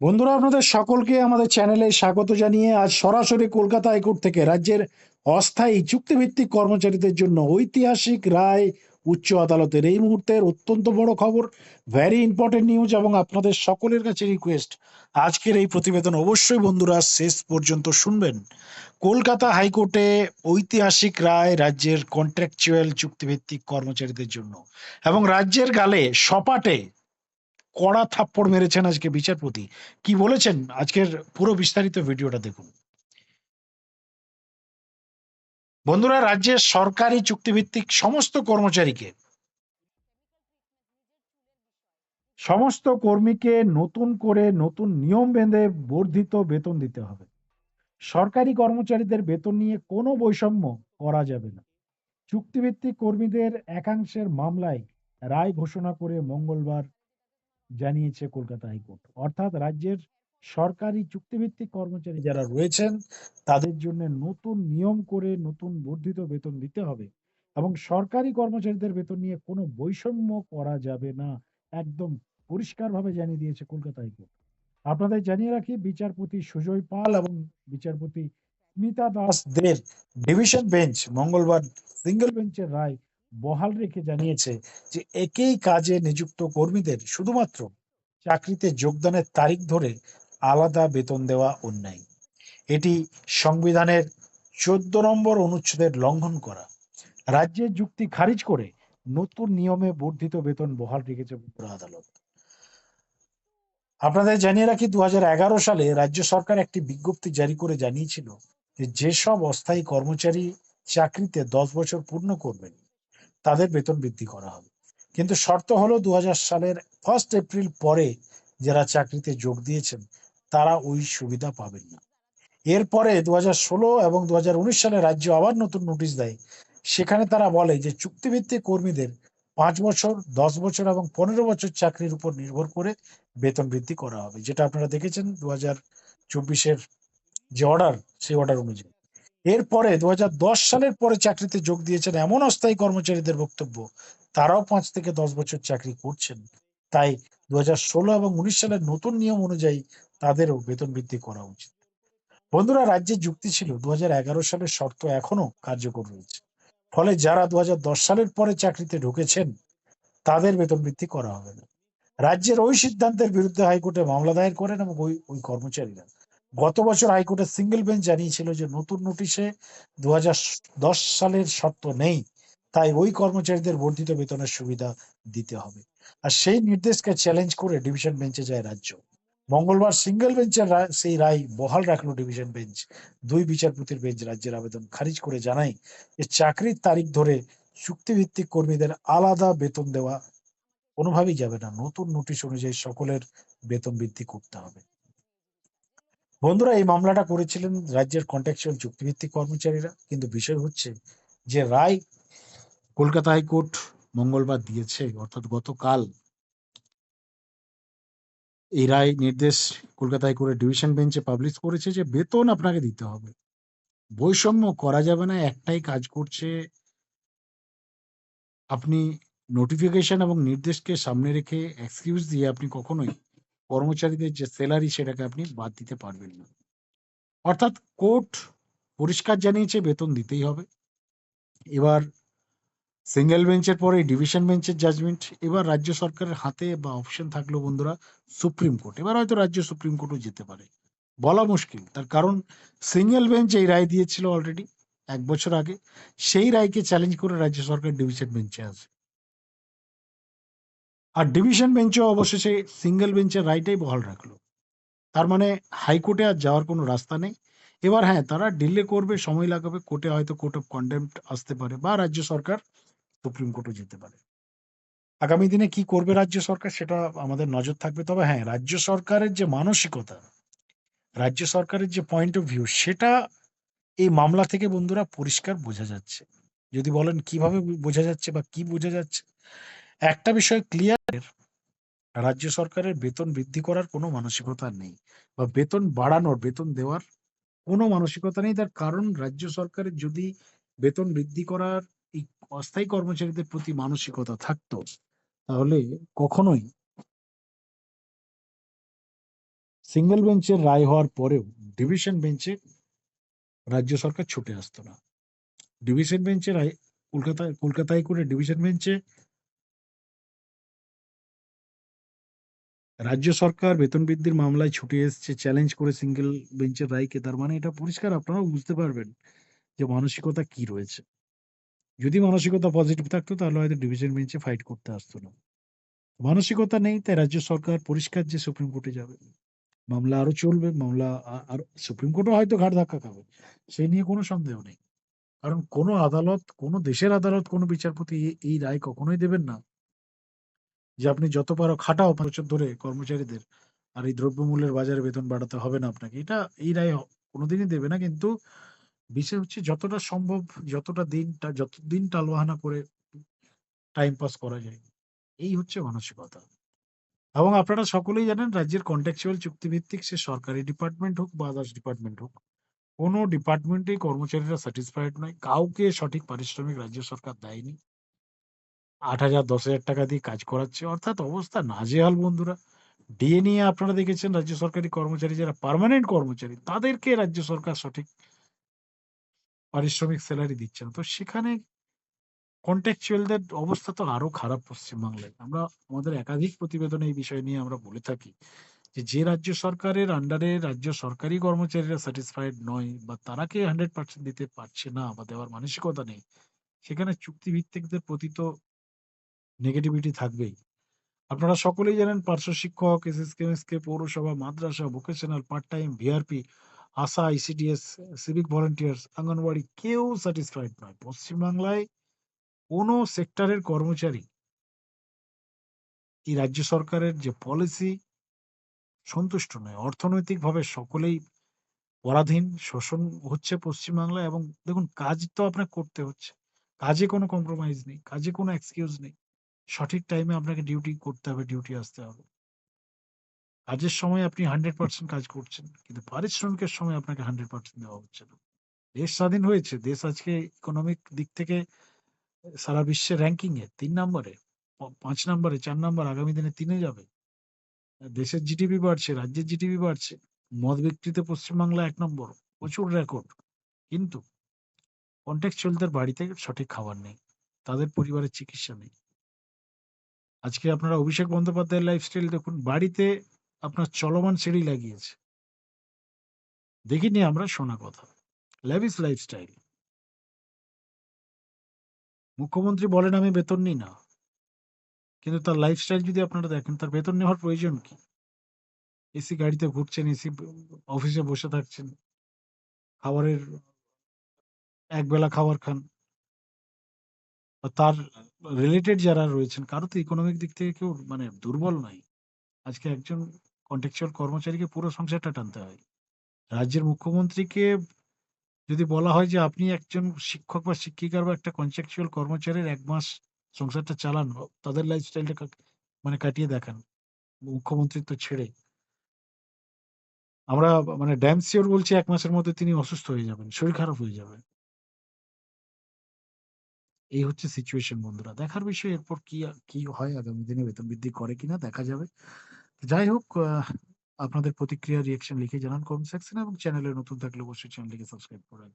বন্ধুরা, আপনাদের সকলকে আমাদের চ্যানেলে স্বাগত জানিয়ে আজ সরাসরি কলকাতা হাইকোর্ট থেকে রাজ্যের অস্থায়ী চুক্তিভিত্তিক কর্মচারীদের জন্য ঐতিহাসিক রায় উচ্চ আদালতের। এই মুহূর্তের অত্যন্ত বড় খবর ভ্যারি ইম্পর্টেন্ট নিউজ এবং আপনাদের সকলের কাছে রিকোয়েস্ট আজকের এই প্রতিবেদন অবশ্যই বন্ধুরা শেষ পর্যন্ত শুনবেন। কলকাতা হাইকোর্টে ঐতিহাসিক রায় রাজ্যের কন্ট্রাকচুয়াল চুক্তিভিত্তিক কর্মচারীদের জন্য এবং রাজ্যের গালে সপাটে কড়া থাপ্পড় মেরেছেন আজকে বিচারপতি। কি বলেছেন? আজকের পুরো বিস্তারিত ভিডিওটা দেখুন। বন্ধুরা, রাজ্যের সরকারি চুক্তিভিত্তিক সমস্ত কর্মচারীকে, সমস্ত কর্মীকে নতুন করে নতুন নিয়ম বেঁধে বর্ধিত বেতন দিতে হবে। সরকারি কর্মচারীদের বেতন নিয়ে কোনো বৈষম্য করা যাবে না। চুক্তিভিত্তিক কর্মীদের একাংশের মামলায় রায় ঘোষণা করে মঙ্গলবার জানিয়েছে কলকাতা হাইকোর্ট। অর্থাৎ রাজ্যের সরকারি চুক্তিভিত্তিক কর্মচারী যারা রয়েছেন, তাদের জন্য নতুন নিয়ম করে নতুন বর্ধিত বেতন দিতে হবে এবং সরকারি কর্মচারীদের বেতন নিয়ে কোনো বৈষম্য করা যাবে না, একদম পরিষ্কারভাবে জানিয়ে দিয়েছে কলকাতা হাইকোর্ট। আপনাদের জানিয়ে রাখি, বিচারপতি সুজয় পাল এবং বিচারপতি স্মিতা দাস দের ডিভিশন বেঞ্চ মঙ্গলবার সিঙ্গেল বেঞ্চের রায় বহাল রেখে জানিয়েছে যে একই কাজে নিযুক্ত কর্মীদের শুধুমাত্র চাকরিতে যোগদানের তারিখ ধরে আলাদা বেতন দেওয়া অন্যায়। এটি সংবিধানের চোদ্দ নম্বর অনুচ্ছেদের লঙ্ঘন করা। রাজ্যের যুক্তি খারিজ করে নতুন নিয়মে বর্ধিত বেতন বহাল রেখেছে আদালত। আপনাদের জানিয়ে রাখি দু হাজার এগারো সালে রাজ্য সরকার একটি বিজ্ঞপ্তি জারি করে জানিয়েছিল যে যেসব অস্থায়ী কর্মচারী চাকরিতে দশ বছর পূর্ণ করবেন তাদের বেতন বৃদ্ধি করা হবে। কিন্তু শর্ত হলো দু হাজার সালের ফার্স্ট এপ্রিল পরে যারা চাকরিতে যোগ দিয়েছেন, তারা ওই সুবিধা পাবেন না। এরপরে দু ষোলো এবং দু হাজার উনিশ সালে রাজ্য আবার নতুন নোটিশ দেয়। সেখানে তারা বলে যে চুক্তিভিত্তিক কর্মীদের পাঁচ বছর, দশ বছর এবং পনেরো বছর চাকরির উপর নির্ভর করে বেতন বৃদ্ধি করা হবে, যেটা আপনারা দেখেছেন দু হাজার চব্বিশের যে অর্ডার সেই অর্ডার অনুযায়ী। এরপরে দু হাজার দশ সালের পরে চাকরিতে যোগ দিয়েছেন এমন অস্থায়ী কর্মচারীদের বক্তব্য, তারাও পাঁচ থেকে দশ বছর চাকরি করছেন। তাই দু এবং উনিশ সালের নতুন নিয়ম অনুযায়ী তাদেরও বেতন বৃদ্ধি করা উচিত। বন্ধুরা রাজ্যের যুক্তি ছিল দু হাজার এগারো সালের শর্ত এখনও কার্যকর রয়েছে। ফলে যারা দু হাজার দশ সালের পরে চাকরিতে ঢুকেছেন, তাদের বেতন বৃদ্ধি করা হবে না। রাজ্যের ওই সিদ্ধান্তের বিরুদ্ধে হাইকোর্টে মামলা দায়ের করেন এবং ওই ওই কর্মচারীরা। গত বছর হাইকোর্টের সিঙ্গেল বেঞ্চ জানিয়েছিল যে নতুন নোটিশে দু হাজার দশ সালের শর্ত নেই, তাই ওই কর্মচারীদের বর্ধিত বেতনের সুবিধা দিতে হবে। আর সেই নির্দেশকে চ্যালেঞ্জ করে ডিভিশন বেঞ্চে যায় রাজ্য। মঙ্গলবার সিঙ্গেল বেঞ্চের সেই রায় বহাল রাখল ডিভিশন বেঞ্চ দুই বিচারপতির বেঞ্চ রাজ্যের আবেদন খারিজ করে জানায়, যে চাকরির তারিখ ধরে চুক্তিভিত্তিক কর্মীদের আলাদা বেতন দেওয়া কোনোভাবেই যাবে না। নতুন নোটিশ অনুযায়ী সকলের বেতন বৃদ্ধি করতে হবে। বন্ধুরা, এই মামলাটা করেছিলেন রাজ্যের কন্ট্রাকচুয়াল চুক্তিভিত্তিক কর্মচারীরা। কিন্তু বিষয় হচ্ছে যে রায় কলকাতা হাইকোর্ট মঙ্গলবার দিয়েছে, অর্থাৎ গতকাল এই রায় নির্দেশ কলকাতা হাইকোর্টের ডিভিশন বেঞ্চে পাবলিশ করেছে যে বেতন আপনাকে দিতে হবে। বৈষম্য করা যাবে না, একটাই কাজ করছে আপনি নোটিফিকেশন এবং নির্দেশকে সামনে রেখে এক্সকিউজ দিয়ে আপনি কখনোই কর্মচারীদের যে স্যালারি সেটাকে আপনি বাদ দিতে পারবেন না। অর্থাৎ কোর্ট পরিষ্কার জানিয়েছে, বেতন দিতেই হবে। এবার সিঙ্গেল বেঞ্চের পরে ডিভিশন বেঞ্চের জাজমেন্ট এবার রাজ্য সরকারের হাতে বা অপশন থাকল বন্ধুরা সুপ্রিম কোর্ট। এবার হয়তো রাজ্য সুপ্রিম কোর্টও যেতে পারে। বলা মুশকিল। তার কারণ সিঙ্গেল বেঞ্চ এই রায় দিয়েছিল অলরেডি এক বছর আগে। সেই রায়কে চ্যালেঞ্জ করে রাজ্য সরকার ডিভিশন বেঞ্চে আসে আর ডিভিশন বেঞ্চও অবশেষে সিঙ্গেল বেঞ্চের রায়টাই বহাল রাখল। তার মানে হাইকোর্টে আর যাওয়ার কোনো রাস্তা নেই। এবার হ্যাঁ তারা ডিলে করবে, সময় লাগাবে কোর্টে হয়তো কোর্ট অফ কন্টেম্পট আসতে পারে বা রাজ্য সরকার সুপ্রিম কোর্টে যেতে পারে। আগামী দিনে কি করবে রাজ্য সরকার সেটা আমাদের নজর থাকবে। তবে হ্যাঁ রাজ্য সরকারের যে মানসিকতা, রাজ্য সরকারের যে পয়েন্ট অফ ভিউ সেটা এই মামলা থেকে বন্ধুরা পরিষ্কার বোঝা যাচ্ছে। যদি বলেন কীভাবে বোঝা যাচ্ছে বা কি বোঝা যাচ্ছে একটা বিষয় ক্লিয়ার রাজ্য সরকারের বেতন বৃদ্ধি করার কোনো মানসিকতা নেই বা বেতন বাড়ানোর, বেতন দেওয়ার কোনো মানসিকতা নেই। তার কারণ, রাজ্য সরকারের যদি বেতন বৃদ্ধি করার অস্থায়ী কর্মচারীদের প্রতি মানসিকতা থাকতো, তাহলে কখনোই সিঙ্গেল বেঞ্চের রায় হওয়ার পরেও ডিভিশন বেঞ্চে রাজ্য সরকার ছুটে আসতো না। ডিভিশন বেঞ্চে রায়, কলকাতায় কলকাতায় করে ডিভিশন বেঞ্চে রাজ্য সরকার বেতন বৃদ্ধির মামলায় ছুটে এসছে চ্যালেঞ্জ করে সিঙ্গেল বেঞ্চের রায়কে। তার মানে এটা পরিষ্কার, আপনারাও বুঝতে পারবেন যে মানসিকতা কি রয়েছে। যদি মানসিকতা পজিটিভ থাকতো, তাহলে হয়তো ডিভিশন বেঞ্চে ফাইট করতে আসতো না। মানসিকতা নেই, তাই রাজ্য সরকার পরিষ্কার যে সুপ্রিম কোর্টে যাবে, মামলা আরও চলবে, মামলা আর সুপ্রিম কোর্টও হয়তো ঘাট ধাক্কা খাবে সেই নিয়ে কোনো সন্দেহ নেই। কারণ কোনো আদালত, কোনো দেশের আদালত কোনো বিচারপতি এই রায় কখনোই দেবেন না। যে আপনি যত পারো খাটাও বছর ধরে কর্মচারীদের, আর এই দ্রব্যমূল্যের বাজারে বেতন বাড়াতে হবে না আপনাকে। এটা, এই রায় কোনোদিনই দেবে না, কিন্তু বিষয় হচ্ছে যতটা সম্ভব, যতটা দিনটা যতদিন টালবাহানা করে টাইম পাস করা যায়, এই হচ্ছে মানসিকতা। এবং আপনারা সকলেই জানেন, রাজ্যের কন্ট্রাকচুয়াল চুক্তিভিত্তিক সে সরকারি ডিপার্টমেন্ট হোক বা আদার্স ডিপার্টমেন্ট হোক, কোনো ডিপার্টমেন্টেই কর্মচারীরা স্যাটিসফাইড নয়। কাউকে সঠিক পারিশ্রমিক রাজ্য সরকার দেয়নি। আট হাজার, দশ হাজার টাকা দিয়ে কাজ করাচ্ছে। অর্থাৎ অবস্থা নাজেহাল বন্ধুরা। ডিএ নিয়ে আপনারা দেখেছেন, রাজ্য সরকারি কর্মচারী যারা পার্মানেন্ট কর্মচারী, তাদেরকে রাজ্য সরকার সঠিক পারিশ্রমিক স্যালারি দিচ্ছে না। তো সেখানে কন্ট্রাকচুয়ালদের অবস্থা তো আরও খারাপ পশ্চিমবাংলায়। আমরা, আমাদের একাধিক প্রতিবেদনে এই বিষয় নিয়ে আমরা বলে থাকি যে যে রাজ্য সরকারের আন্ডারে রাজ্য সরকারি কর্মচারীরা স্যাটিসফাইড নয় বা তারাকে হান্ড্রেড পার্সেন্ট দিতে পারছে না বা দেওয়ার মানসিকতা নেই, সেখানে চুক্তিভিত্তিকদের প্রতি তো নেগেটিভিটি থাকবেই। আপনারা সকলেই জানেন পার্শ্ব শিক্ষক এসএসকে এমএসকে পৌরসভা, মাদ্রাসা ভোকেশনাল পার্ট টাইম ভিআরপি আশা আইসিডিএস সিভিক ভলেন্টিয়ার্স অঙ্গনওয়াড়ি কেউ স্যাটিসফাইড নয়। পশ্চিমবাংলায় কোনো সেক্টরের কর্মচারী এই রাজ্য সরকারের যে পলিসি সন্তুষ্ট নয়। অর্থনৈতিকভাবে সকলেই পরাধীন, শোষণ হচ্ছে পশ্চিমবাংলায় এবং দেখুন, কাজ তো আপনাকে করতে হচ্ছে। কাজে কোনো কম্প্রোমাইজ নেই, কাজে কোনো এক্সকিউজ নেই। সঠিক টাইমে আপনাকে ডিউটি করতে হবে ডিউটি আসতে হবে। কাজের সময় আপনি হান্ড্রেড পার্সেন্ট কাজ করছেন, কিন্তু পারিশ্রমিকের সময় আপনাকে হান্ড্রেড পার্সেন্ট দেওয়া হচ্ছে না। দেশ স্বাধীন হয়েছে, দেশ আজকে ইকোনমিক দিক থেকে সারা বিশ্বের র্যাঙ্কিং এ, তিন নম্বরে পাঁচ নম্বরে, চার নম্বর, আগামী দিনে তিনে যাবে। দেশের জিডিপি বাড়ছে, রাজ্যের জিডিপি বাড়ছে, মদ বিক্রিতে পশ্চিমবাংলা এক নম্বর, প্রচুর রেকর্ড কিন্তু কন্ট্যাক্টচুয়ালদের বাড়িতে সঠিক খাবার নেই, তাদের পরিবারের চিকিৎসা নেই। আজকে আপনারা অভিষেক বন্দ্যোপাধ্যায়ের লাইফস্টাইল দেখুন, বাড়িতে আপনার চলমান সিঁড়ি লাগিয়েছে। দেখিনি আমরা শোনা কথা। ল্যাভিস লাইফস্টাইল মুখ্যমন্ত্রী বলেন, আমি বেতন নিই না। কিন্তু তার লাইফস্টাইল যদি আপনারা দেখেন, তার বেতন নেওয়ার প্রয়োজন কি? এসি গাড়িতে ঘুরছেন এসি অফিসে বসে থাকছেন, খাবারের এক বেলা খাবার খান। তার রিলেটেড যারা রয়েছেন কারও তো ইকোনমিক দিক থেকে কেউ মানে দুর্বল নাই আজকে একজন কন্ট্রাকচুয়াল কর্মচারীকে পুরো সংসারটা টানতে হয়। রাজ্যের মুখ্যমন্ত্রীকে যদি বলা হয় যে আপনি একজন শিক্ষক বা শিক্ষিকার বা একটা কন্ট্রাকচুয়াল কর্মচারীর এক মাস সংসারটা চালান, তাদের লাইফস্টাইলটা মানে কাটিয়ে দেখান। মুখ্যমন্ত্রী তো ছেড়ে। আমরা মানে ড্যাম শিওর বলছি এক মাসের মধ্যে তিনি অসুস্থ হয়ে যাবেন, শরীর খারাপ হয়ে যাবে। এই হচ্ছে সিচুয়েশন বন্ধুরা। দেখার বিষয় এরপর কি কি হয়, আগামী দিনে বেতন বৃদ্ধি করে কিনা দেখা যাবে। যাই হোক আপনাদের প্রতিক্রিয়া রিয়েকশন লিখে জানান কমেন্ট সেকশনে এবং চ্যানেলে নতুন থাকলে অবশ্যই চ্যানেলটিকে সাবস্ক্রাইব করে